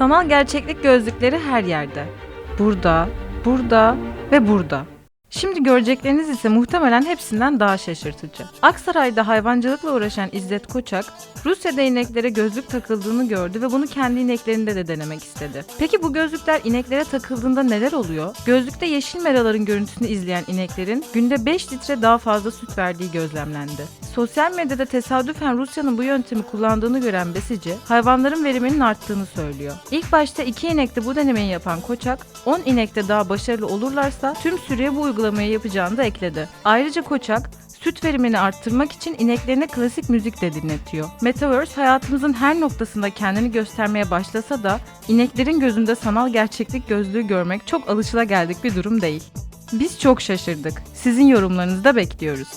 Sanal gerçeklik gözlükleri her yerde. Burada, burada ve burada. Şimdi görecekleriniz ise muhtemelen hepsinden daha şaşırtıcı. Aksaray'da hayvancılıkla uğraşan İzzet Koçak, Rusya'da ineklere gözlük takıldığını gördü ve bunu kendi ineklerinde de denemek istedi. Peki bu gözlükler ineklere takıldığında neler oluyor? Gözlükte yeşil meraların görüntüsünü izleyen ineklerin günde 5 litre daha fazla süt verdiği gözlemlendi. Sosyal medyada tesadüfen Rusya'nın bu yöntemi kullandığını gören besici, hayvanların veriminin arttığını söylüyor. İlk başta 2 inekte bu denemeyi yapan Koçak, 10 inekte daha başarılı olurlarsa tüm sürüye bu uygulamayı yapacağını da ekledi. Ayrıca Koçak, süt verimini arttırmak için ineklerine klasik müzik de dinletiyor. Metaverse hayatımızın her noktasında kendini göstermeye başlasa da ineklerin gözünde sanal gerçeklik gözlüğü görmek çok alışılageldik bir durum değil. Biz çok şaşırdık. Sizin yorumlarınızı da bekliyoruz.